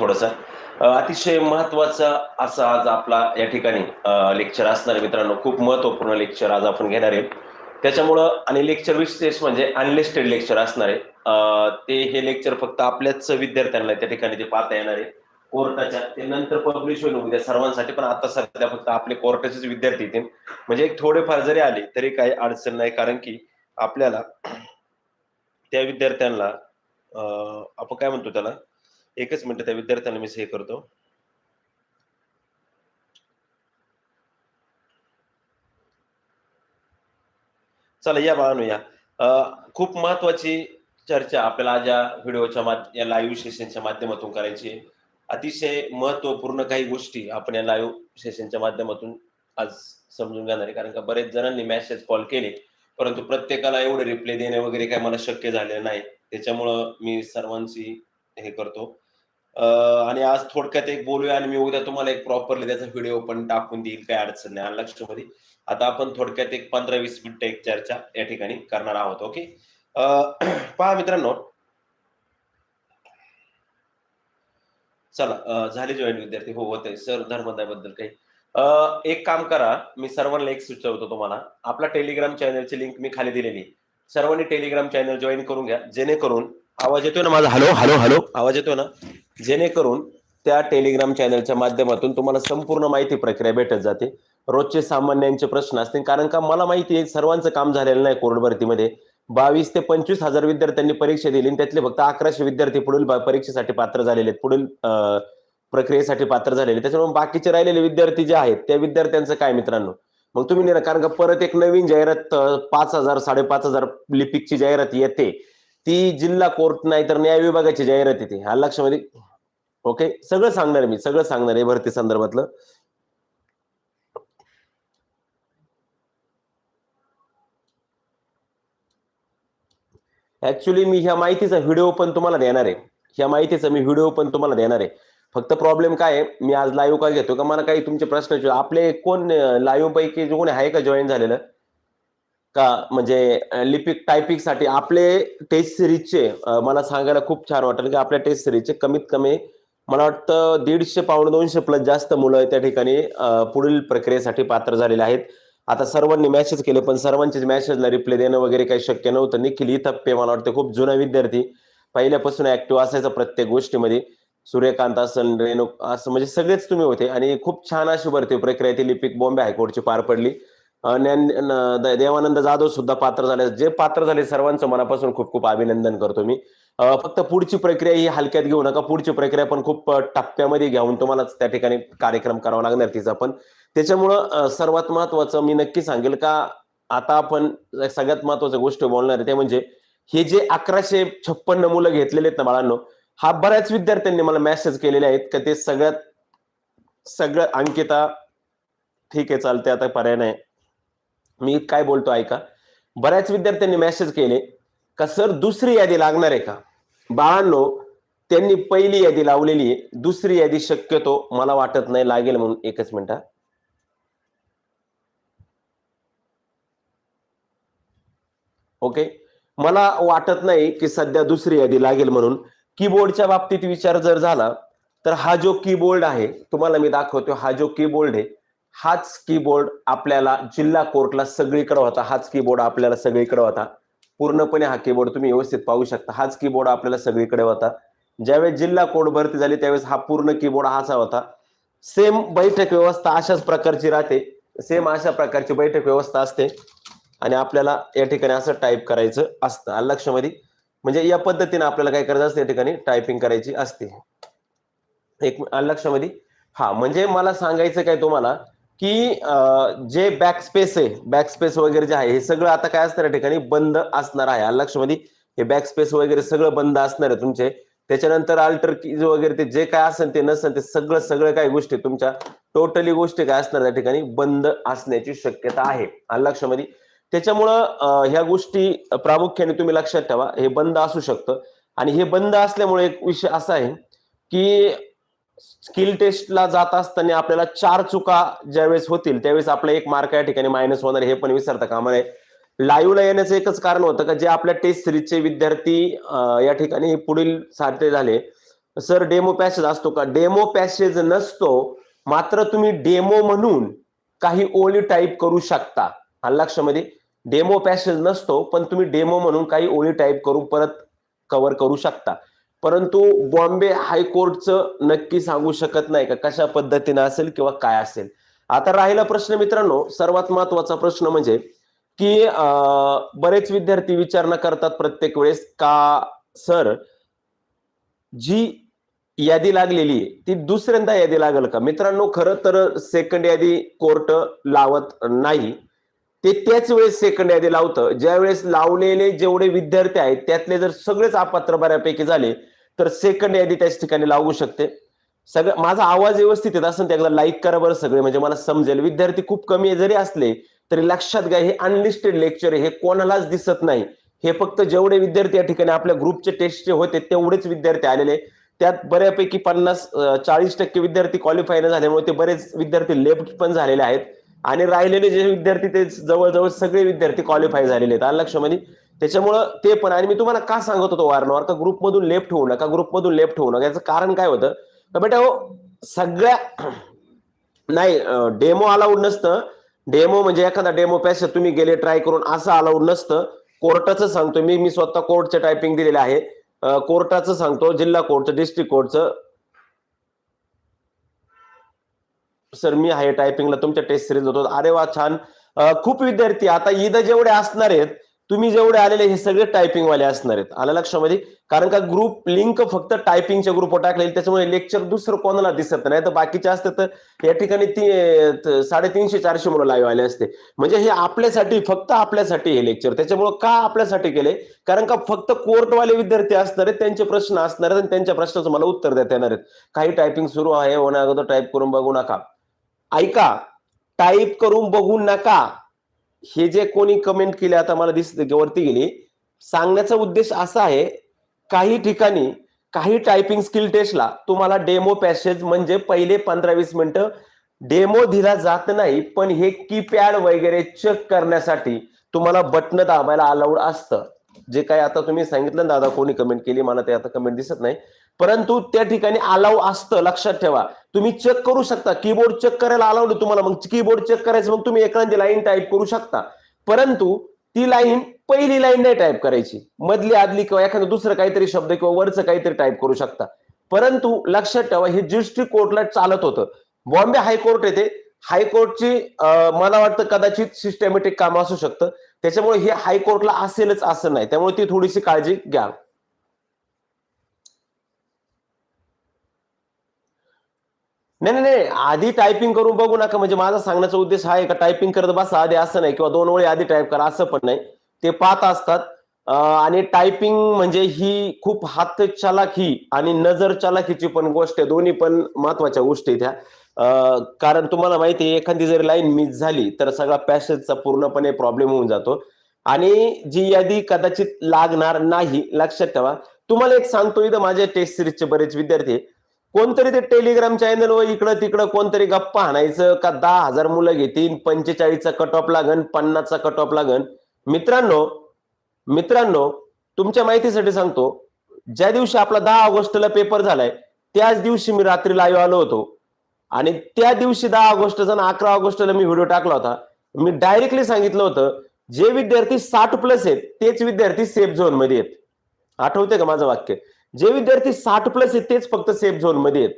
थोडासा. अतिशय महत्त्वाचा असा आज आपला या ठिकाणी लेक्चर असणार आहे मित्रांनो. खूप महत्त्वपूर्ण लेक्चर आज आपण घेणार आहे. त्याच्यामुळं आणि लेक्चर विशेष म्हणजे अनलिस्टेड लेक्चर असणार आहे. ते हे लेक्चर फक्त आपल्याच विद्यार्थ्यांना त्या ठिकाणी ते पाहता येणार आहे. कोर्टाच्या ते नंतर पब्लिश होईल उद्या सर्वांसाठी पण आता सध्या फक्त आपले कोर्टाचेच विद्यार्थी येतील म्हणजे एक थोडेफार जरी आले तरी काही अडचण नाही कारण की आपल्याला त्या विद्यार्थ्यांना आपण काय म्हणतो त्याला? एकच मिनिट त्या विद्यार्थ्यांना मी हे करतो. चला या बाळांनो या. खूप महत्वाची चर्चा आपल्याला आज या व्हिडिओच्या माध्य या लाईव्ह सेशनच्या माध्यमातून करायची अतिशय महत्त्वपूर्ण काही गोष्टी आपण या लाईव्ह सेशनच्या माध्यमातून आज समजून घेणार आहे. कारण का बरेच जणांनी मेसेज कॉल केले परंतु प्रत्येकाला एवढे रिप्लाय देणे वगैरे काय मला शक्य झाले नाही. त्याच्यामुळं मी सर्वांची हे करतो. आणि आज थोडक्यात एक बोलूया आणि मी उद्या तुम्हाला एक प्रॉपरली त्याचा व्हिडिओ पण टाकून देईल काही अडचण नाही. लक्षमध्ये आता आपण थोडक्यात एक पंधरा वीस मिनिटं एक चर्चा या ठिकाणी करणार आहोत ओके? पहा मित्रांनो. चला झाले जॉईन विद्यार्थी. हो होते सर धर्मदायबद्दल काही. अं, एक काम करा. मी सर्वांना एक सुचवतो तुम्हाला. आपला टेलिग्राम चॅनलची लिंक मी खाली दिलेली सर्वांनी टेलिग्राम चॅनल जॉईन करून घ्या. जेणेकरून आवाज येतोय ना माझा? Hello hello hello. आवाज येतोय ना? जेणेकरून त्या टेलिग्राम चॅनलच्या माध्यमातून तुम्हाला संपूर्ण माहिती प्रक्रिया भेटत जाते. रोजचे सामान्यांचे प्रश्न असतील. कारण का मला माहिती आहे सर्वांचं काम झालेलं नाही कोर्ट भरतीमध्ये. बावीस ते पंचवीस हजार विद्यार्थ्यांनी परीक्षा दिली आणि त्यातले फक्त अकराशे विद्यार्थी पुढील परीक्षेसाठी पात्र झालेले आहेत. पुढील प्रक्रियेसाठी पात्र झालेले त्याच्यामुळे बाकीचे राहिलेले विद्यार्थी जे आहेत त्या विद्यार्थ्यांचं काय मित्रांनो? मग तुम्ही कारण का परत एक नवीन जाहिरात पाच हजार साडेपाच हजार लिपिकची जाहिरात येते. ती जिल्हा कोर्ट नाही तर न्याय विभागाची जाहिरात येते हा लक्षामध्ये ओके? सगळं सांगणार मी सगळं सांगणार आहे भरती संदर्भातलं. ऍक्च्युली मी ह्या माहितीचा व्हिडिओ पण तुम्हाला देणार आहे. ह्या माहितीचा मी व्हिडिओ पण तुम्हाला देणार आहे. फक्त प्रॉब्लेम काय आहे मी आज लाईव्ह का घेतो का? मला काही तुमचे प्रश्न विचार- आपले कोण लाईव्ह पैकी कोणी आहे का जॉईन झालेलं? का म्हणजे लिपिक टायपिंगसाठी आपले टेस्ट सिरीजचे मला सांगायला खूप छान वाटेल की आपल्या टेस्ट सिरीजचे कमीत कमी मला वाटतं दीडशे पावणे दोनशे प्लस जास्त मुलं त्या ठिकाणी पुढील प्रक्रियेसाठी पात्र झालेले आहेत. आता सर्वांनी मॅसेज केले पण सर्वांचेच मॅसेजला रिप्लाय देणं वगैरे काही शक्य नव्हतं. निखिल इथप्पे मला वाटतं खूप जुना विद्यार्थी. पहिल्यापासून ऍक्टिव्ह असायचा प्रत्येक गोष्टीमध्ये. सूर्यकांत असन रेणू असं म्हणजे सगळेच तुम्ही होते. आणि खूप छान अशी भरती प्रक्रिया ती लिपिक बॉम्बे हायकोर्टची पार पडली. ज्ञान- देवानंद जाधव सुद्धा पात्र झाले. जे पात्र झाले सर्वांचं मनापासून खूप खूप अभिनंदन करतो मी. फक्त पुढची प्रक्रिया ही हलक्यात घेऊ नका. पुढची प्रक्रिया पण खूप टप्प्यामध्ये घेऊन तुम्हाला त्या ठिकाणी कार्यक्रम करावा लागणार तिचा पण. त्याच्यामुळं सर्वात महत्वाचं मी नक्की सांगेल का आता आपण सगळ्यात महत्त्वाच्या गोष्ट बोलणार आहे ते म्हणजे हे जे अकराशे छप्पन्न मुलं घेतलेले आहेत ना बाळांनो हा बऱ्याच विद्यार्थ्यांनी मला मेसेज केलेले आहेत का ते सगळ्यात सगळं अंकिता ठीक आहे चालते आता पर्याय नाही. मी काय बोलतो ऐका. बऱ्याच विद्यार्थ्यांनी मेसेज केले का सर दुसरी यादी लागणार आहे का? बाळांनो त्यांनी पहिली यादी लावलेली आहे. दुसरी यादी शक्यतो मला वाटत नाही लागेल म्हणून एकच मिनिट ओके? मला वाटत नाही की सध्या दुसरी यादी लागेल म्हणून. कीबोर्डच्या बाबतीत विचार जर झाला तर हा जो कीबोर्ड आहे तुम्हाला मी दाखवतो हा जो कीबोर्ड आहे हाच कीबोर्ड आपल्याला जिल्हा कोर्टला सगळीकडे होता. हाच कीबोर्ड आपल्याला सगळीकडे होता. पूर्णपणे हा कीबोर्ड तुम्ही व्यवस्थित पाहू शकता. हाच कीबोर्ड आपल्याला सगळीकडे होता. ज्यावेळेस जिल्हा कोर्ट भरती झाली त्यावेळेस हा पूर्ण कीबोर्ड हाचा होता. सेम बैठक व्यवस्था अशाच प्रकारची राहते. सेम अशा प्रकारची बैठक व्यवस्था असते. आणि आपल्याला या ठिकाणी असं टाईप करायचं असतं. आलं लक्षामध्ये म्हणजे या पद्धतीने आपल्याला काय करायचं असतं? या ठिकाणी टायपिंग करायची असते. एक लक्षामध्ये हा म्हणजे मला सांगायचं काय तुम्हाला? की जे बॅक स्पेस आहे बॅक स्पेस वगैरे जे आहे हे सगळं आता काय असणार या ठिकाणी बंद असणार आहे. आलं हे बॅक स्पेस वगैरे सगळं बंद असणार आहे तुमचे. त्याच्यानंतर अल्टर कीज वगैरे ते जे काय असेल ते नसेल ते सगळं सगळं काही गोष्टी तुमच्या. टोटली गोष्टी काय असणार त्या ठिकाणी? बंद असण्याची शक्यता आहे. आलं लक्षामध्ये त्याच्यामुळं ह्या गोष्टी प्रामुख्याने तुम्ही लक्षात ठेवा. हे बंद असू शकतं. आणि हे बंद असल्यामुळे एक विषय असा आहे की स्किल टेस्टला जात असताना आपल्याला चार चुका ज्यावेळेस होतील त्यावेळेस आपला एक मार्क या ठिकाणी मायनस होणार हे पण विसरता कामा नये. लाईव्हला येण्याचं एकच कारण होतं का जे आपल्या टेस्ट सिरीजचे विद्यार्थी या ठिकाणी पुढील साध्य झाले. सर डेमो पॅसेज असतो का? डेमो पॅसेज नसतो मात्र तुम्ही डेमो म्हणून काही ओळी टाईप करू शकता. हा लक्षामध्ये. डेमो पॅसेज नसतो पण तुम्ही डेमो म्हणून काही ओळी टाईप करून परत कव्हर करू शकता. परंतु बॉम्बे हायकोर्टचं नक्की सांगू शकत नाही का कशा पद्धतीनं असेल किंवा काय असेल? आता राहिला प्रश्न मित्रांनो सर्वात महत्त्वाचा प्रश्न म्हणजे की बरेच विद्यार्थी विचारणा करतात प्रत्येक वेळेस का सर जी यादी लागलेली आहे ती दुसऱ्यांदा यादी लागेल का? मित्रांनो खरं तर सेकंड यादी कोर्ट लावत नाही. ते त्याच वेळेस सेकंड यादी लावतं. ज्या वेळेस लावलेले जेवढे विद्यार्थी आहेत त्यातले जर सगळेच अपात्र बऱ्यापैकी झाले तर सेकंड यादी त्याच ठिकाणी लागू शकते. सगळं माझा आवाज व्यवस्थित येत असेल तर लाईक करा बरं सगळे म्हणजे मला समजेल. विद्यार्थी खूप कमी जरी असले तरी लक्षात घ्या हे अनलिस्टेड लेक्चर हे कोणालाच दिसत नाही. हे फक्त जेवढे विद्यार्थी या ठिकाणी आपल्या ग्रुपचे टेस्टचे होते तेवढेच विद्यार्थी आलेले त्यात बऱ्यापैकी पन्नास चाळीस टक्के विद्यार्थी क्वालिफाय न झाल्यामुळे ते बरेच विद्यार्थी लेफ्ट पण झालेले आहेत. आणि राहिलेले जे विद्यार्थी ते जवळजवळ सगळे विद्यार्थी क्वालिफाय झालेले आहेत. आलं लक्षामध्ये म्हणजे त्याच्यामुळं ते पण. आणि मी तुम्हाला का सांगत होतो वारंवार? का ग्रुपमधून लेफ्ट होऊ नका ग्रुपमधून लेफ्ट होऊ नका. याचं कारण काय होतं? तर बेटा हो सगळ्या नाही डेमो अलाउड नसतं. डेमो म्हणजे एखादा डेमो पॅस तुम्ही गेले ट्राय करून असं अलाउड नसतं. कोर्टाचं सांगतो मी मी स्वतः कोर्टचं टायपिंग दिलेलं आहे. कोर्टाचं सांगतो जिल्हा कोर्टचं डिस्ट्रिक्ट कोर्टचं सर मी आहे टायपिंगला तुमच्या टेस्ट सिरीज होतो. अरे वा छान. खूप विद्यार्थी आता ईद जेवढे असणार आहेत तुम्ही जेवढे आलेले हे सगळे टायपिंग वाले असणार आहेत. आलं लक्षामध्ये? कारण का ग्रुप लिंक फक्त टायपिंगच्या ग्रुपवर टाकलेली त्याच्यामुळे लेक्चर दुसरं कोणाला दिसत नाही. तर बाकीचे असते तर या ठिकाणी ती साडेतीनशे चारशे मुलं लाईव्ह आले असते. म्हणजे हे आपल्यासाठी फक्त आपल्यासाठी हे लेक्चर त्याच्यामुळे का आपल्यासाठी केले? कारण का फक्त कोर्टवाले विद्यार्थी असणार आहेत त्यांचे प्रश्न असणार आहेत आणि त्यांच्या प्रश्नाचं मला उत्तर देता येणार आहेत. काही टायपिंग सुरू आहे होण्या अगोदर टाईप करून बघू नका. ऐका टाईप करून बघू नका. हे जे कोणी कमेंट केले आता मला दिसते वरती गेली. सांगण्याचा उद्देश असा आहे काही ठिकाणी काही टायपिंग स्किल टेस्टला तुम्हाला डेमो पॅसेज म्हणजे पहिले पंधरा वीस मिनिटं डेमो दिला जात नाही पण हे कीपॅड वगैरे चेक करण्यासाठी तुम्हाला बटन दाबायला अलाउड असतं. जे काही आता तुम्ही सांगितलं दादा कोणी कमेंट केली मला ते आता कमेंट दिसत नाही. परंतु त्या ठिकाणी अलाव असतं. लक्षात ठेवा. तुम्ही चेक करू शकता. कीबोर्ड चेक करायला अलाउड तुम्हाला. मग कीबोर्ड चेक करायचं मग तुम्ही एखादी लाईन टाईप करू शकता. परंतु ती लाईन पहिली लाईन नाही टाईप करायची. मधली आदली किंवा एखादं दुसरं काहीतरी शब्द किंवा वरचं काहीतरी टाईप करू शकता. परंतु लक्षात ठेवा हे ज्युस्ट्री कोर्टला चालत होतं. बॉम्बे हायकोर्ट येते. हायकोर्टची मला वाटतं कदाचित सिस्टमॅटिक काम असू शकतं. त्याच्यामुळे हे हायकोर्टला असेलच असं नाही. त्यामुळे ती थोडीशी काळजी घ्या. नाही नाही नाही. आधी टायपिंग करून बघू नका. म्हणजे माझा सांगण्याचा उद्देश हा आहे का टायपिंग करत बसा आधी असं नाही. किंवा दोन वेळी आधी टाईप करा असं पण नाही. ते पाहत असतात. आणि टायपिंग म्हणजे ही खूप हात चालाखी आणि नजर चालाखीची पण गोष्ट आहे. दोन्ही पण महत्त्वाच्या गोष्टी आहेत कारण तुम्हाला माहिती आहे एखादी जरी लाईन मिस झाली तर सगळा पॅसेजचा पूर्णपणे प्रॉब्लेम होऊन जातो. आणि जी यादी कदाचित लागणार नाही लक्षात ठेवा. तुम्हाला एक सांगतो इथं माझ्या टेस्ट सिरीजचे बरेच विद्यार्थी कोणतरी ते टेलिग्राम चॅनलवर इकडं तिकडं कोणतरी गप्पा आणायचं का दहा हजार मुलं घेतील पंचेचाळीसचा कट ऑफ लागन पन्नासचा कट ऑफ लागन. मित्रांनो मित्रांनो तुमच्या माहितीसाठी सांगतो ज्या दिवशी आपला दहा ऑगस्टला पेपर झालाय त्याच दिवशी मी रात्री लाईव्ह आलो होतो. आणि त्या दिवशी दहा ऑगस्टचा आणि अकरा ऑगस्टला मी व्हिडिओ टाकला होता. मी डायरेक्टली सांगितलं होतं जे विद्यार्थी साठ प्लस आहेत तेच विद्यार्थी सेफ झोनमध्ये आहेत. आठवते का माझं वाक्य? जे विद्यार्थी साठ प्लस आहेत तेच फक्त सेफ झोनमध्ये आहेत.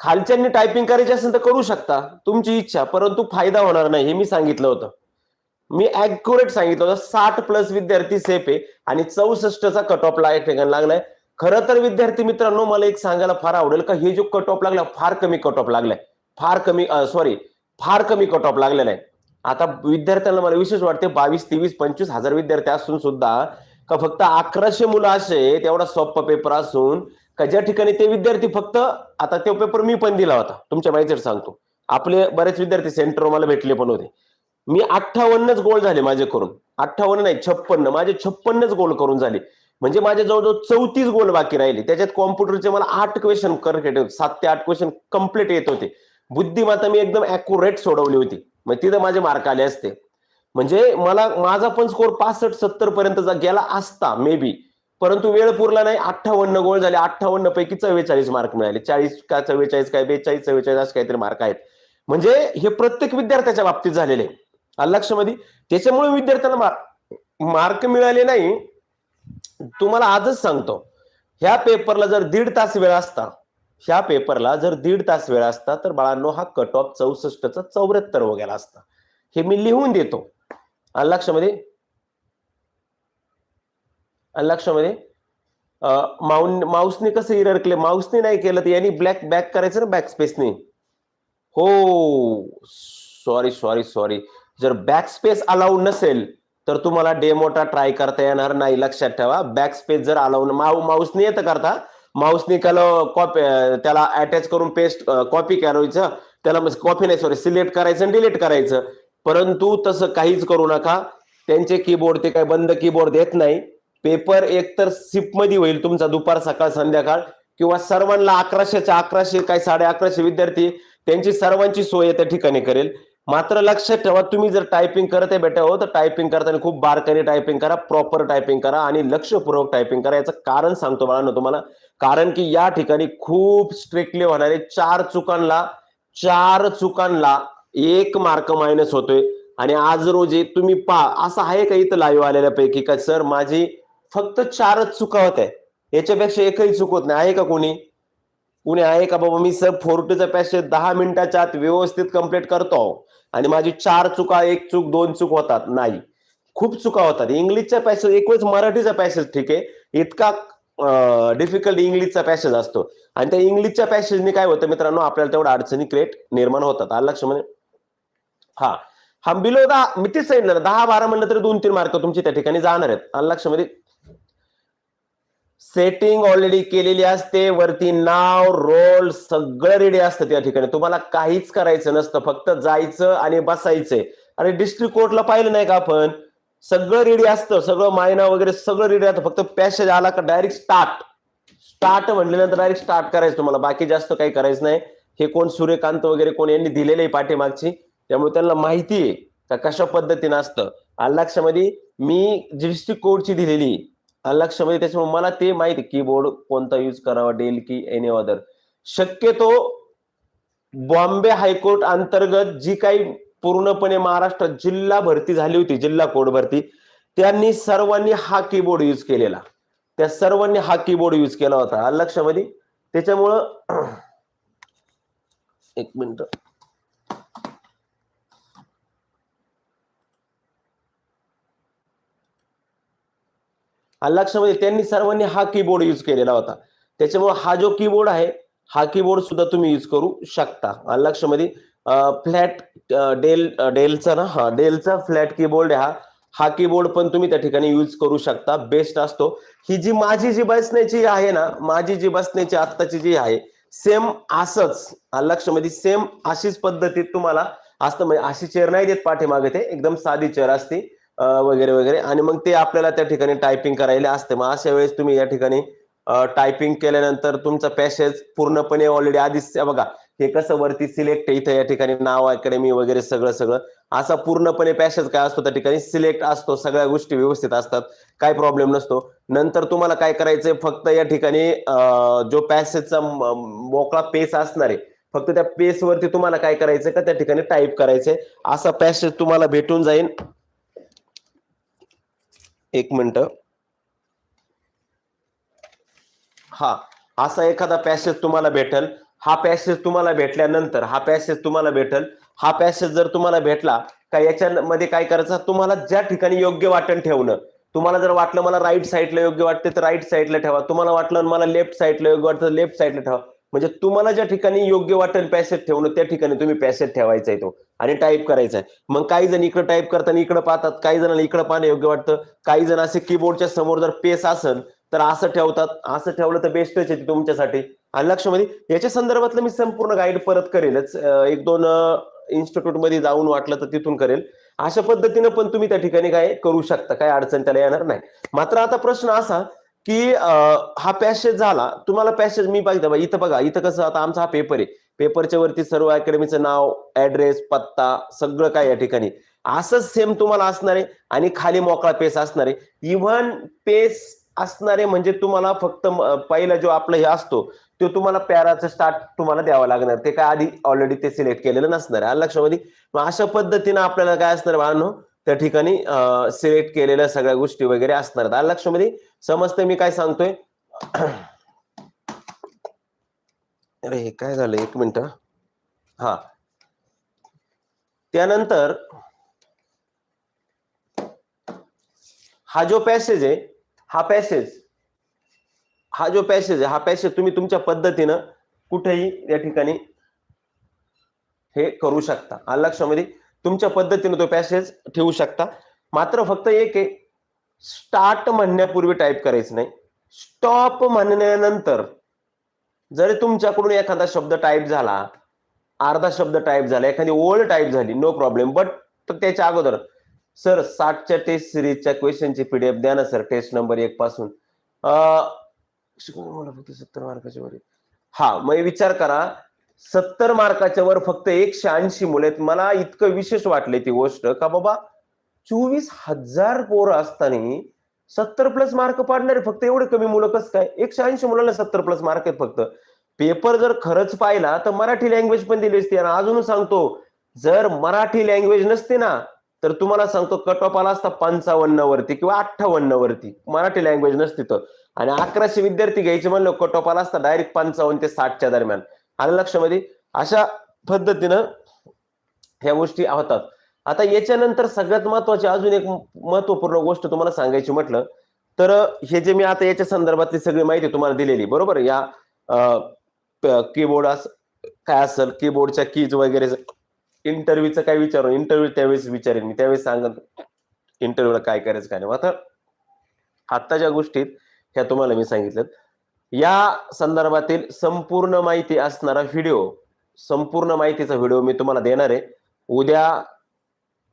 खालच्यांनी टायपिंग करायची असेल तर करू शकता तुमची इच्छा परंतु फायदा होणार नाही हे मी सांगितलं होतं. मी ऍक्युरेट सांगितलं होतं साठ प्लस विद्यार्थी सेफ आहे आणि चौसष्टचा कट ऑफ ला ठिकाणी लागलाय. खरं तर विद्यार्थी मित्रांनो मला एक सांगायला फार आवडेल का हे जो कट ऑफ लागला फार कमी कट ऑफ लागलाय. फार कमी सॉरी फार कमी कट ऑफ लागलेला आहे. आता विद्यार्थ्यांना मला विशेष वाटते बावीस तेवीस पंचवीस हजार विद्यार्थी असून सुद्धा का फक्त अकराशे मुलं असे तेवढा एवढा सोप्पा पेपर असून का ज्या ठिकाणी ते विद्यार्थी फक्त आता तो पेपर मी पण दिला होता तुमच्या माहितीवर सांगतो. आपले बरेच विद्यार्थी सेंटर मला भेटले पण होते. मी अठ्ठावन्नच गोल झाले माझे करून. अठ्ठावन्न नाही छप्पन्न माझे छप्पन्नच गोल करून झाले. म्हणजे माझे जवळजवळ चौतीस गोल बाकी राहिले. त्याच्यात कॉम्प्युटरचे मला आठ क्वेश्चन करकेट सात ते आठ क्वेश्चन कंप्लीट येत होते. बुद्धिमत्ता मी एकदम अॅक्युरेट सोडवली होती. मग तिथं माझे मार्क आले असते. म्हणजे मला माझा पण स्कोर पासष्ट सत्तर पर्यंत जा गेला असता मे बी परंतु वेळ पुरला नाही अठ्ठावन्न गोळ झाले अठ्ठावन्न पैकी चव्वेचाळीस मार्क मिळाले. चाळीस का चव्वेचाळीस काय बेचाळीस चव्वेचाळीस असे काहीतरी मार्क आहेत. म्हणजे हे प्रत्येक विद्यार्थ्याच्या बाबतीत झालेले लक्षामध्ये? त्याच्यामुळे विद्यार्थ्यांना मार्क मार्क मिळाले नाही. तुम्हाला आजच सांगतो. ह्या पेपरला जर दीड तास वेळ असता ह्या पेपरला जर दीड तास वेळ असता तर बाळांनो हा कट ऑफ चौसष्टचा चौऱ्याहत्तर हो वगैरे असता. हे मी लिहून देतो. आणि लक्षामध्ये आणि लक्षामध्ये माऊन माऊसने कसं इरर केलं? माऊसने नाही केलं तर यांनी ब्लॅक बॅक करायचं ना बॅक स्पेसने हो सॉरी सॉरी सॉरी जर बॅक स्पेस अलाउड नसेल तर तुम्हाला डेमोटा ट्राय करता येणार नाही. लक्षात ठेवा बॅक स्पेस जर अलाउड माऊ माऊसने येतं करता माऊसने त्याला कॉपी त्याला अटॅच करून पेस्ट कॉपी करायचं. त्याला म्हणजे कॉपी नाही सॉरी सिलेक्ट करायचं आणि डिलीट करायचं. परंतु तसं काहीच करू नका. त्यांचे कीबोर्ड ते काय बंद कीबोर्ड देत नाही. पेपर एकतर सिपमध्ये होईल तुमचा दुपार सकाळ संध्याकाळ किंवा सर्वांना अकराशेच्या अकराशे काय साडे अकराशे विद्यार्थी त्यांची सर्वांची सोय त्या ठिकाणी करेल. मात्र लक्षात ठेवा तुम्ही जर टायपिंग करत आहे बेटा हो तर टायपिंग करताना खूप बारकाईने टायपिंग करा प्रॉपर टायपिंग करा आणि लक्षपूर्वक टायपिंग करा. याचं कारण सांगतो मला तुम्हाला. कारण की या ठिकाणी खूप स्ट्रिक्टली होणारे चार चुकांना चार चुकांना एक मार्क मायनस होतोय. आणि आज रोजी तुम्ही पहा असं आहे का इथं लाईव्ह आलेल्या पैकी का सर माझी फक्त चारच चुका होत आहे याच्यापेक्षा एकही चूक होत नाही. आहे का कोणी? कुणी आहे का? बाबा मी सर फोर्टीचा पॅसेज दहा मिनिटाच्या आत व्यवस्थित कंप्लीट करतो आणि माझी चार चुका एक चूक दोन चूक होतात. नाही. खूप चुका होतात. इंग्लिशचा पॅसेज एक वेळेस मराठीचा पॅसेज ठीक आहे. इतका डिफिकल्ट इंग्लिशचा पॅसेज असतो. आणि त्या इंग्लिशच्या पॅसेजने काय होतं मित्रांनो? आपल्याला तेवढ्या अडचणी क्रिएट निर्माण होतात. आलं लक्ष म्हणजे हा. हा बिलो दहा मी तेच सांगितलं दहा बारा म्हणलं तरी दोन तीन मार्क तुमचे त्या ठिकाणी जाणार आहेत. आलं लक्षामध्ये सेटिंग ऑलरेडी केलेली असते वरती नाव रोल सगळं रेडी असतं त्या ठिकाणी. तुम्हाला काहीच करायचं नसतं फक्त जायचं आणि बसायचंय अरे डिस्ट्रिक्ट कोर्टला पाहिलं नाही का आपण? सगळं रेडी असतं सगळं मायना वगैरे सगळं रेडी असतं फक्त पॅसेज आला का डायरेक्ट स्टार्ट स्टार्ट म्हटल्यानंतर डायरेक्ट स्टार्ट करायचं तुम्हाला. बाकी जास्त काही करायचं नाही. हे कोण सूर्यकांत वगैरे कोण यांनी दिलेले पाठीमागची? त्यामुळे त्यांना माहिती आहे का कशा पद्धतीनं असतं. अल्लाक्षामध्ये मी डिस्ट्रिक्ट कोडची दिलेली अल्लाक्षामध्ये त्याच्यामुळे मला ते माहिती कीबोर्ड कोणता यूज करावा? डेल की एनी अदर शक्यतो बॉम्बे हायकोर्ट अंतर्गत जी काही पूर्णपणे महाराष्ट्रात जिल्हा भरती झाली होती जिल्हा कोड भरती त्यांनी सर्वांनी हा कीबोर्ड यूज केलेला. त्या सर्वांनी हा कीबोर्ड यूज केला होता. लक्षामध्ये? त्याच्यामुळं एक मिनिट. लक्षामध्ये म्हणजे त्यांनी सर्वांनी हा कीबोर्ड यूज केलेला होता. त्याच्यामुळे हा जो कीबोर्ड आहे हा कीबोर्ड सुद्धा तुम्ही यूज करू शकता. लक्षामध्ये फ्लॅट डेल डेलचा ना हा डेलचा फ्लॅट कीबोर्ड हा. हा कीबोर्ड पण तुम्ही त्या ठिकाणी यूज करू शकता. बेस्ट असतो. ही जी माझी जी बसण्याची आहे ना माझी जी बसण्याची आत्ताची जी आहे सेम असंच. लक्षामध्ये म्हणजे सेम अशीच पद्धतीत तुम्हाला असतं म्हणजे अशी चेअर नाही देत पाठीमागे ते. एकदम साधी चेअर असते. वगैरे वगैरे. आणि मग ते आपल्याला त्या ठिकाणी टायपिंग करायला असते. मग अशा वेळेस तुम्ही या ठिकाणी टायपिंग केल्यानंतर तुमचा पॅसेज पूर्णपणे ऑलरेडी आधीच बघा हे कसं वरती सिलेक्ट इथं या ठिकाणी नाव अकॅडमी वगैरे सगळं सगळं. असा पूर्णपणे पॅसेज काय असतो त्या ठिकाणी सिलेक्ट असतो. सगळ्या गोष्टी व्यवस्थित असतात. काय प्रॉब्लेम नसतो. नंतर तुम्हाला काय करायचंय फक्त या ठिकाणी जो पॅसेजचा मोकळा पेस असणार आहे फक्त त्या पेसवरती तुम्हाला काय करायचं का त्या ठिकाणी टाईप करायचंय. असा पॅसेज तुम्हाला भेटून जाईल एक मिनिट. हा असा एखादा पॅसेज तुम्हाला भेटल. हा पॅसेज तुम्हाला भेटल्यानंतर हा पॅसेज तुम्हाला भेटल. हा पॅसेज जर तुम्हाला भेटला का याच्यामध्ये काय करायचं? तुम्हाला ज्या ठिकाणी योग्य वाटण ठेवणं. तुम्हाला जर वाटलं मला राईट साईडला योग्य वाटते तर राईट साईडला ठेवा. तुम्हाला वाटलं मला लेफ्ट साईडला योग्य वाटतं लेफ्ट साईडला ठेवा. म्हणजे तुम्हाला ज्या ठिकाणी योग्य वाटेल पॅसेज ठेवणं त्या ठिकाणी तुम्ही पॅसेज ठेवायचा आहे तो. आणि टाईप करायचा आहे मग काही जण इकडे टाईप करताना इकडे पाहतात काही जणांना इकडे पाहणं योग्य वाटतं. काही जण असे कीबोर्डच्या समोर जर पेस असेल तर असं ठेवतात. असं ठेवलं तर बेस्टच आहे तुमच्यासाठी. आणि लक्षामध्ये म्हणजे याच्या संदर्भातलं मी संपूर्ण गाईड परत करेलच. एक दोन इन्स्टिट्यूटमध्ये जाऊन वाटलं तर तिथून करेल. अशा पद्धतीनं पण तुम्ही त्या ठिकाणी काय करू शकता. काय अडचण त्याला येणार नाही. मात्र आता प्रश्न असा की हा पॅसेज झाला. तुम्हाला पॅसेज मी पाहिजे इथं बघा इथं कसं आता आमचा हा पेपर आहे. पेपरच्या वरती सर्व अकॅडमीचं नाव ऍड्रेस पत्ता सगळं काय या ठिकाणी. असंच सेम तुम्हाला असणार आहे आणि खाली मोकळा पेस असणार आहे. इव्हन पेस असणारे म्हणजे तुम्हाला फक्त पहिला जो आपला हे असतो तो तुम्हाला पॅराचा स्टार्ट तुम्हाला द्यावा लागणार. ते काय आधी ऑलरेडी ते सिलेक्ट केलेलं नसणार आहे. लक्षामध्ये? मग अशा पद्धतीनं आपल्याला काय असणार बाळांनो त्या ठिकाणी सिलेक्ट केलेल्या सगळ्या गोष्टी वगैरे असणार आहेत. लक्षामध्ये? समजते मी काय सांगतोय? अरे हे काय झालं? एक मिनिट हा. त्यानंतर हा जो पॅसेज आहे हा पॅसेज हा जो पॅसेज आहे हा पॅसेज तुम्ही तुमच्या पद्धतीनं कुठेही या ठिकाणी हे करू शकता. आलं लक्षामध्ये? तुमच्या पद्धतीने तो पॅसेज ठेवू शकता. मात्र फक्त एक आहे स्टार्ट म्हणण्यापूर्वी टाईप करायचं नाही. स्टॉप म्हणण्यानंतर जरी तुमच्याकडून एखादा शब्द टाईप झाला अर्धा शब्द टाईप झाला एखादी ओळ टाईप झाली नो प्रॉब्लेम बट त्याच्या अगोदर सर साठच्या टेस्ट सिरीजच्या क्वेश्चनची पीडीएफ द्या ना सर टेस्ट नंबर एक पासून. मला फक्त सत्तर मार्काच्या वर हा मग विचार करा. सत्तर मार्काच्या वर फक्त एकशे ऐंशी मुले आहेत. मला इतकं विशेष वाटले ती गोष्ट. का बाबा? चोवीस हजार पोरं असताना सत्तर प्लस मार्क पाडणारे फक्त एवढे कमी मुलं कसं काय? एकशे ऐंशी मुलांना सत्तर प्लस मार्क आहेत फक्त. पेपर जर खरंच पाहिला तर मराठी लँग्वेज पण दिली असती. आणि अजून सांगतो जर मराठी लँग्वेज नसते ना तर तुम्हाला सांगतो कट ऑफ आला असता पंचावन्न वरती किंवा अठ्ठावन्न वरती. मराठी लँग्वेज नसती तर. आणि अकराशे विद्यार्थी घ्यायचे म्हणलं कट ऑफ आला असता डायरेक्ट पंचावन्न ते साठच्या दरम्यान. आलं लक्षामध्ये? अशा पद्धतीनं ह्या गोष्टी होतात. आता याच्यानंतर सगळ्यात महत्वाची अजून एक महत्त्वपूर्ण गोष्ट तुम्हाला सांगायची म्हटलं तर हे जे मी आता याच्या संदर्भातली सगळी माहिती तुम्हाला दिलेली बरोबर? या कीबोर्ड काय असेल? कीबोर्डच्या कीज वगैरे इंटरव्ह्यूचं काय विचारू इंटरव्ह्यू त्यावेळेस विचारेन मी. त्यावेळेस सांगत इंटरव्ह्यूला काय करायचं काय नाही. आता आत्ताच्या ज्या गोष्टीत ह्या तुम्हाला मी सांगितल्यात या संदर्भातील संपूर्ण माहिती असणारा व्हिडिओ संपूर्ण माहितीचा व्हिडिओ मी तुम्हाला देणार आहे. उद्या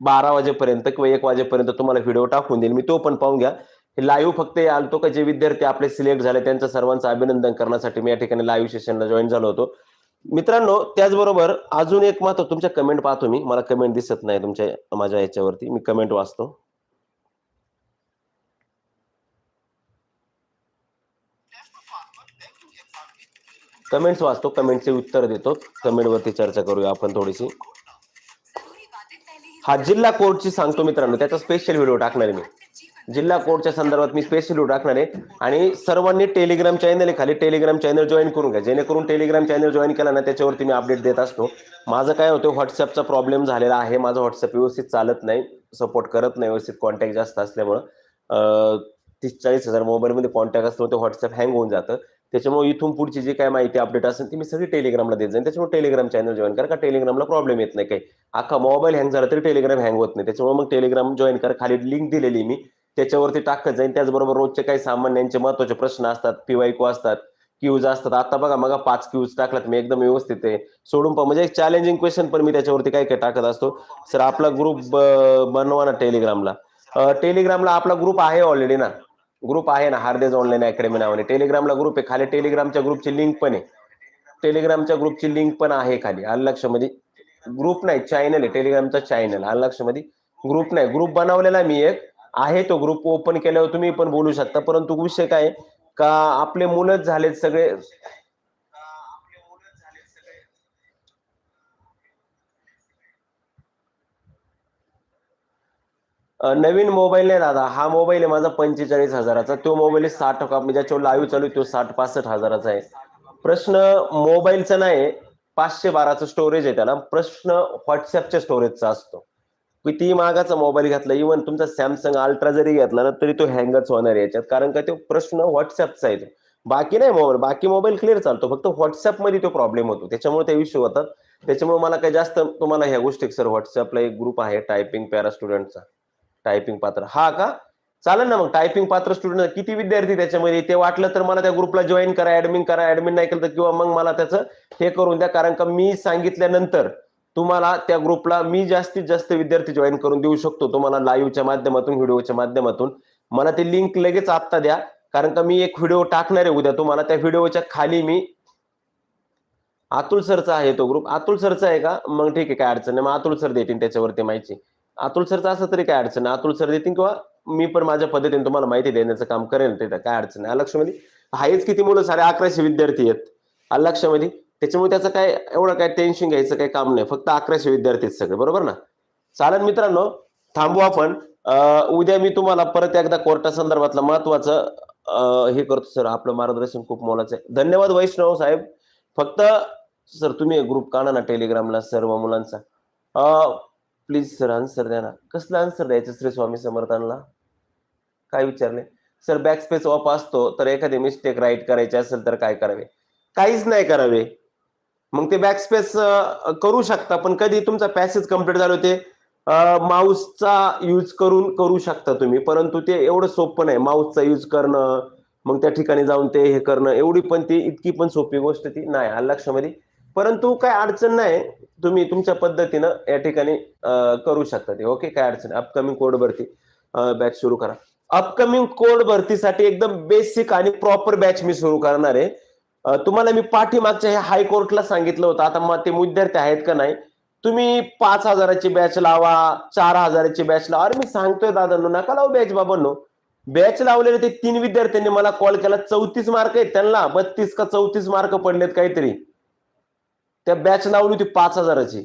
बारा वाजेपर्यंत किंवा एक वाजेपर्यंत तुम्हाला व्हिडिओ टाकून देईल. मी तो पण पाहून घ्या. लाईव्ह फक्त आलतो का जे विद्यार्थी आपले सिलेक्ट झाले त्यांचं सर्वांचं अभिनंदन करण्यासाठी मी या ठिकाणी लाईव्ह सेशनला जॉईन झालो होतो. मित्रांनो त्याचबरोबर अजून एक महत्त्व तुमच्या कमेंट पाहतो मी. मला कमेंट दिसत नाही तुमच्या माझ्या याच्यावरती. मी कमेंट वाचतो. कमेंट्स वाचतो कमेंटचे उत्तर देतो. कमेंट वरती चर्चा करूया आपण थोडीशी. हा जिल्हा कोर्टची सांगतो मित्रांनो त्याचा स्पेशल व्हिडिओ टाकणार आहे मी. जिल्हा कोर्टच्या संदर्भात मी स्पेशल व्हिडिओ टाकणार आहे. आणि सर्वांनी टेलिग्राम चॅनल आहे खाली टेलिग्राम चॅनल जॉईन करून घ्या. जेणेकरून टेलिग्राम चॅनल जॉईन केला ना त्याच्यावरती मी अपडेट देत असतो. माझं काय होतं व्हॉट्सअपचा प्रॉब्लेम झालेला आहे. माझं व्हॉट्सअप व्यवस्थित चालत नाही. सपोर्ट करत नाही. व्यवस्थित कॉन्टॅक्ट जास्त असल्यामुळं तीस चाळीस हजार मोबाईलमध्ये कॉन्टॅक्ट असतो ते व्हॉट्सअप हँग होऊन जातं. त्याच्यामुळे इथून पुढची जी काय माहिती अपडेट असेल ती मी सगळी टेलिग्रामला देत जाईन. त्याच्यामुळे टेलिग्राम चॅनल जॉईन करा. का टेलिग्रामला प्रॉब्लेम येत नाही काही. अख्खा मोबाईल हँग झाला तरी टेलिग्राम हँग होत नाही. त्याच्यामुळे मग टेलिग्राम जॉईन करा. खाली लिंक दिलेली मी. त्याच्यावरती टाकत जाईन. त्याचबरोबर रोजचे काही सामान्यांचे महत्त्वाचे प्रश्न असतात. पीवायको असतात. क्यूज असतात. आता बघा मग पाच क्यूज टाकलात मी एकदम व्यवस्थित आहे. सोडून पण म्हणजे एक चॅलेंजिंग क्वेश्चन पण मी त्याच्यावरती काय काय टाकत असतो. सर आपला ग्रुप बनवा ना टेलिग्रामला टेलिग्रामला आपला ग्रुप आहे ऑलरेडी ना? ग्रुप आहे ना हार्देज ऑनलाईन अकॅडमी नावाने. टेलिग्रामला ग्रुप आहे. खाली टेलिग्रामच्या ग्रुपची लिंक पण आहे. टेलिग्रामच्या ग्रुपची लिंक पण आहे खाली. आलं ग्रुप नाही चॅनल आहे. टेलिग्रामचा चॅनल आलं लक्षामध्ये? ग्रुप नाही. ग्रुप बनवलेला मी एक. आहे तो ग्रुप. ओपन केल्यावर तुम्ही पण बोलू शकता. परंतु विषय काय का आपले मुलंच झालेत सगळे नवीन मोबाईल नाही दादा. हा मोबाईल आहे माझा पंचेचाळीस हजाराचा. तो मोबाईल आहे साठ म्हणजे ज्याच्यावर लाईव्ह चालू तो साठ पासष्ट हजाराचा आहे. प्रश्न मोबाईलचा नाही पाचशे बाराचं स्टोरेज आहे त्याला. प्रश्न व्हॉट्सअपच्या स्टोरेजचा असतो. किती मागाचा मोबाईल घेतला इव्हन तुमचा सॅमसंग अल्ट्रा जरी घेतला ना तरी तो हँगच होणार आहे याच्यात. कारण का तो प्रश्न व्हॉट्सअपचा आहे तो. बाकी नाही मोबाईल बाकी मोबाईल क्लिअर चालतो. फक्त व्हॉट्सअपमध्ये तो प्रॉब्लेम होतो. त्याच्यामुळे ते इश्यू होतात. त्याच्यामुळे मला काही जास्त तुम्हाला ह्या गोष्टी सर व्हॉट्सअपला एक ग्रुप आहे टायपिंग पॅरा स्टुडंटचा टायपिंग पात्र. हा का? चालेल ना मग. टायपिंग पात्र स्टुडंट किती विद्यार्थी त्याच्यामध्ये? ते वाटलं तर मला त्या ग्रुपला जॉईन करा ऍडमिन करा. ऍडमिन नाही केलं तर किंवा मग मला त्याचं हे करून द्या. कारण का मी सांगितल्यानंतर तुम्हाला त्या ग्रुपला मी जास्तीत जास्त विद्यार्थी जॉईन करून देऊ शकतो. तुम्हाला लाईव्हच्या माध्यमातून व्हिडिओच्या माध्यमातून. मला ती लिंक लगेच आत्ता द्या. कारण का मी एक व्हिडिओ टाकणार आहे उद्या. तुम्हाला त्या व्हिडिओच्या खाली मी अतुल सरचा आहे तो ग्रुप अतुल सरचा आहे का? मग ठीक आहे काय अडचण नाही. मग अतुल सर देतील त्याच्यावरती माहिती. अतुल सरचा असं तरी काय अडचण अतुल सर देतील किंवा मी पण माझ्या पद्धतीने तुम्हाला माहिती देण्याचं काम करेन ते काय अडचण आहे लक्षामध्ये? आहेच किती मुलं साडे अकराशे विद्यार्थी आहेत. आलं लक्षामध्ये? त्याच्यामुळे त्याचं काय एवढं काय टेन्शन घ्यायचं काही काम नाही. फक्त अकराशे विद्यार्थी आहेत सगळे. बरोबर ना? चालेल मित्रांनो थांबू आपण. उद्या मी तुम्हाला परत एकदा कोर्टा संदर्भातलं महत्वाचं हे करतो सर. आपलं मार्गदर्शन खूप मोलाचं आहे. धन्यवाद वैष्णव साहेब. फक्त सर तुम्ही ग्रुप काढा ना टेलिग्रामला सर्व मुलांचा. प्लीज सर आन्सर द्या ना. कसलं आन्सर द्यायचं श्री स्वामी समर्थांना? काय विचारले? सर बॅक स्पेस ऑफ असतो तर एखादी मिस्टेक राईट करायची असेल तर काय करावे? काहीच नाही करावे. मग ते बॅक स्पेस करू शकता पण कधी तुमचा पॅसेज कंप्लीट झालं ते माऊसचा यूज करून करू शकता तुम्ही. परंतु ते एवढं सोपं नाही. माऊसचा यूज करणं मग त्या ठिकाणी जाऊन ते हे करणं एवढी पण ती इतकी पण सोपी गोष्ट ती नाही. लक्षामध्ये परंतु काय अडचण नाही. तुम्ही तुमच्या पद्धतीनं या ठिकाणी करू शकता ते. ओके? काय अडचण अपकमिंग कोड भरती बॅच सुरू करा. अपकमिंग कोड भरतीसाठी एकदम बेसिक आणि प्रॉपर बॅच मी सुरू करणार आहे. तुम्हाला मी पाठीमागच्या हे हायकोर्टला सांगितलं होतं. आता मग ते विद्यार्थी आहेत का नाही? तुम्ही पाच हजाराची बॅच लावा चार हजाराची बॅच लावा. अरे मी सांगतोय दादांनो नका लावू बॅच बाबांनो. बॅच लावलेले ते तीन विद्यार्थ्यांनी मला कॉल केला. चौतीस मार्क आहेत त्यांना. बत्तीस का चौतीस मार्क पडलेत काहीतरी. त्या बॅच लावली होती पाच हजाराची.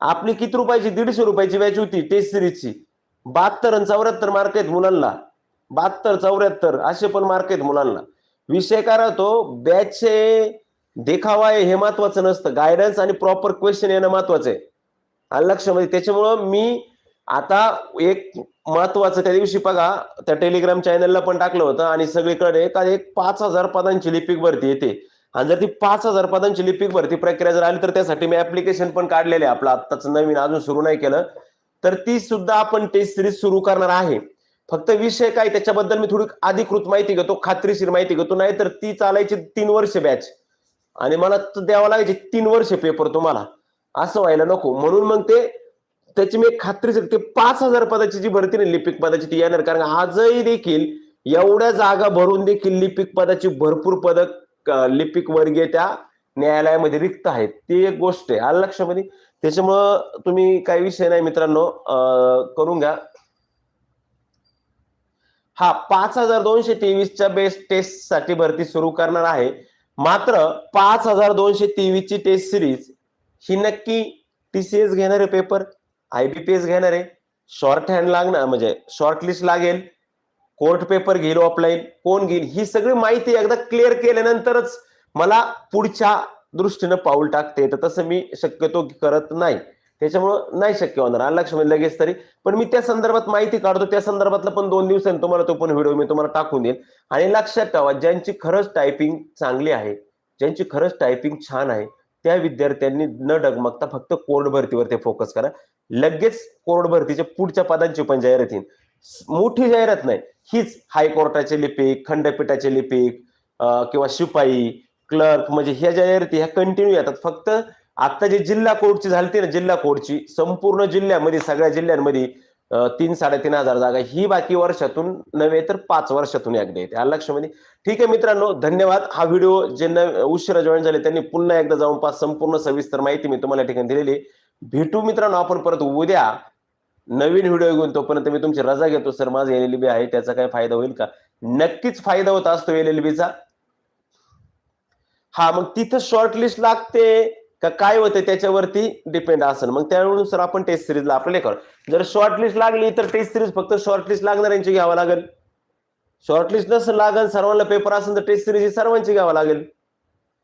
आपली किती रुपयाची? दीडशे रुपयाची बॅच होती टेस्ट सिरीजची बहात्तर आणि चौऱ्याहत्तर मार्क आहेत मुलांना. बहात्तर चौऱ्याहत्तर असे पण मार्क आहेत मुलांना. विषय काय राहतो? बॅच देखावा आहे हे महत्वाचं नसतं. गायडन्स आणि प्रॉपर क्वेश्चन येणं महत्वाचं आहे. आणि लक्षामध्ये त्याच्यामुळं मी आता एक महत्वाचं त्या दिवशी बघा त्या टेलिग्राम चॅनलला पण टाकलं होतं आणि सगळीकडे का एक पाच हजार पदांची लिपिक भरती येते. आणि जर ती पाच हजार पदांची लिपिक भरती प्रक्रिया जर आली तर त्यासाठी मी ऍप्लिकेशन पण काढलेले आहे. आपलं आत्ताच नवीन अजून सुरू नाही केलं. तर ती सुद्धा आपण टेस्ट सिरीज सुरू करणार आहे. फक्त विषय काय त्याच्याबद्दल मी थोडी अधिकृत माहिती घेतो खात्रीशीर माहिती घेतो. नाही तर ती चालायची तीन वर्ष बॅच आणि मला द्यावं लागायचे तीन वर्ष पेपर तुम्हाला. असं व्हायला नको. म्हणून मग ते त्याची मी एक खात्री ते पाच हजार पदाची जी भरती ना लिपिक पदाची ती येणार. कारण आजही देखील एवढ्या जागा भरून देखील लिपिक पदाची भरपूर पदक लिपिक वर्गीय त्या न्यायालयामध्ये रिक्त आहेत. ती एक गोष्ट आहे. आलं लक्षामध्ये त्याच्यामुळं तुम्ही काही विषय नाही मित्रांनो. करून घ्या. हा पाच हजार दोनशे तेवीसच्या बेस्ट टेस्टसाठी भरती सुरू करणार आहे. मात्र पाच हजार दोनशे तेवीस ची टेस्ट सिरीज ही नक्की टीसीएस घेणार आहे पेपर आयबीपीएस घेणार आहे शॉर्ट हँड लागणार म्हणजे शॉर्ट लिस्ट लागेल. कोर्ट पेपर घेईल ऑफलाईन कोण घेईल? ही सगळी माहिती एकदा क्लिअर केल्यानंतरच मला पुढच्या दृष्टीनं पाऊल टाकते तर तसं मी शक्यतो करत नाही. त्याच्यामुळं नाही शक्य होणार. आलं लक्षामध्ये लगेच तरी. पण मी त्या संदर्भात माहिती काढतो. त्या संदर्भातलं पण दोन दिवसांनी तुम्हाला तो पण व्हिडिओ मी तुम्हाला टाकून देईन. आणि लक्षात ठेवा ज्यांची खरंच टायपिंग चांगली आहे ज्यांची खरंच टायपिंग छान आहे त्या विद्यार्थ्यांनी न डगमगता फक्त कोर्ट भरतीवर ते फोकस करा. लगेच कोर्ट भरतीच्या पुढच्या पदांची पण जाहिरात येईल मोठी जाहिरात नाही. हीच हायकोर्टाचे लिपिक खंडपीठाचे लिपिक किंवा शिपाई क्लर्क म्हणजे ह्या जाहिराती ह्या कंटिन्यू येतात. फक्त आता जे जिल्हा कोर्टची झालती ना जिल्हा कोर्टची संपूर्ण जिल्ह्यामध्ये सगळ्या जिल्ह्यांमध्ये तीन साडेतीन हजार जागा ही बाकी वर्षातून नव्हे तर पाच वर्षातून एकदा येते. आलं लक्षामध्ये. ठीक आहे मित्रांनो धन्यवाद. हा व्हिडिओ जे न उशिरा जॉईन झाले त्यांनी पुन्हा एकदा जाऊन पाच संपूर्ण सविस्तर माहिती मी तुम्हाला ठिकाणी दिलेली भेटू मित्रांनो आपण परत उद्या. नवीन व्हिडिओ घेऊन तोपर्यंत मी तुमची रजा घेतो. सर माझं एल एल बी आहे त्याचा काय फायदा होईल का? नक्कीच फायदा होत असतो एल एल चा हा मग तिथं शॉर्ट लिस्ट लागते का काय होते त्याच्यावरती डिपेंड असेल. मग त्यानुसार आपण टेस्ट सिरीजला आपल्याला करू. जर शॉर्ट लिस्ट लागली तर टेस्ट सिरीज फक्त शॉर्ट लिस्ट लागणाऱ्यांची घ्यावं लागेल. शॉर्ट लिस्ट नसेल लागेल सर्वांना पेपर असेल तर टेस्ट सिरीज सर्वांची घ्यावं लागेल.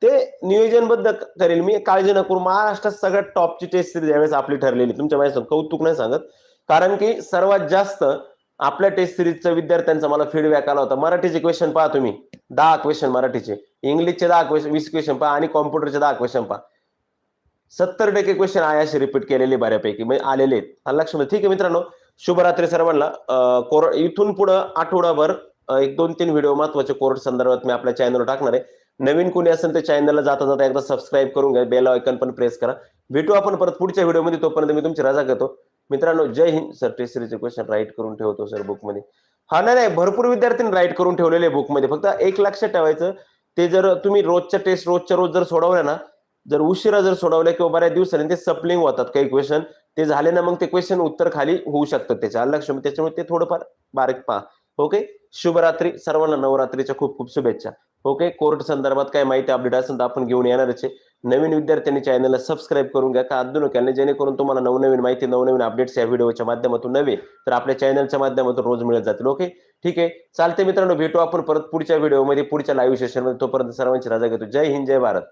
ते नियोजनबद्ध करेल. मी काळजी न करू. महाराष्ट्रात सगळ्यात टॉपची टेस्ट सिरीज यावेळेस आपली ठरलेली. तुमच्या माझ्या कौतुक नाही सांगत. कारण की सर्वात जास्त आपल्या टेस्ट सिरीजच्या विद्यार्थ्यांचा मला फीडबॅक आला होता. मराठीचे क्वेश्चन पहा तुम्ही. दहा क्वेश्चन मराठीचे. इंग्लिशचे दहा क्वेश्चन वीस क्वेश्चन पहा आणि कॉम्प्युटरचे दहा क्वेश्चन पहा. सत्तर टक्के क्वेश्चन आयाशी रिपीट केलेले बऱ्यापैकी म्हणजे आलेले आहेत. आलं ठीक आहे मित्रांनो. शुभरात्री सर्वांना. कोर इथून पुढं आठवडाभर एक दोन तीन व्हिडिओ महत्त्वाचे कोर्ट संदर्भात मी आपल्या चॅनलवर टाकणार आहे. नवीन कोणी असेल तर चॅनलला जाता जाता एकदा सबस्क्राईब करून घ्या. बेल आयकन पण प्रेस करा. भेटू आपण परत पुढच्या व्हिडिओमध्ये तोपर्यंत मी तुमची रजा घेतो मित्रांनो जय हिंद. सर टेस्ट सिरीजचे क्वेश्चन राईट करून ठेवतो सर बुकमध्ये हा नाही नाही भरपूर विद्यार्थ्यांनी राईट करून ठेवलेले बुकमध्ये फक्त एक लक्षात ठेवायचं ते जर तुम्ही रोजच्या टेस्ट रोजच्या रोज जर सोडवल्या ना जर उशिरा जर सोडवल्या किंवा बऱ्याच दिवसांनी ते सप्लिंग होतात. काही क्वेश्चन ते झाले ना मग ते क्वेश्चन उत्तर खाली होऊ शकतात त्याच्या. लक्ष त्याच्यामुळे ते थोडंफार बारीक पहा. ओके शुभरात्री सर्वांना नवरात्रीच्या खूप खूप शुभेच्छा. ओके कोर्ट संदर्भात काय माहिती अपडेट असेल तर आपण घेऊन येणारच आहे. नवीन विद्यार्थ्यांनी चॅनलला सबस्क्राईब करून घ्या. का अजून केलं जेणेकरून तुम्हाला नवनवीन माहिती नवनवीन अपडेट्स या व्हिडिओच्या माध्यमातून नव्हे तर आपल्या चॅनलच्या माध्यमातून रोज मिळत जातील ओके ठीक आहे? चालते मित्रांनो भेटू आपण परत पुढच्या व्हिडिओमध्ये पुढच्या लाईव्ह सेशनमध्ये तोपर्यंत सर्वांची रजा घेतो. जय हिंद जय भारत.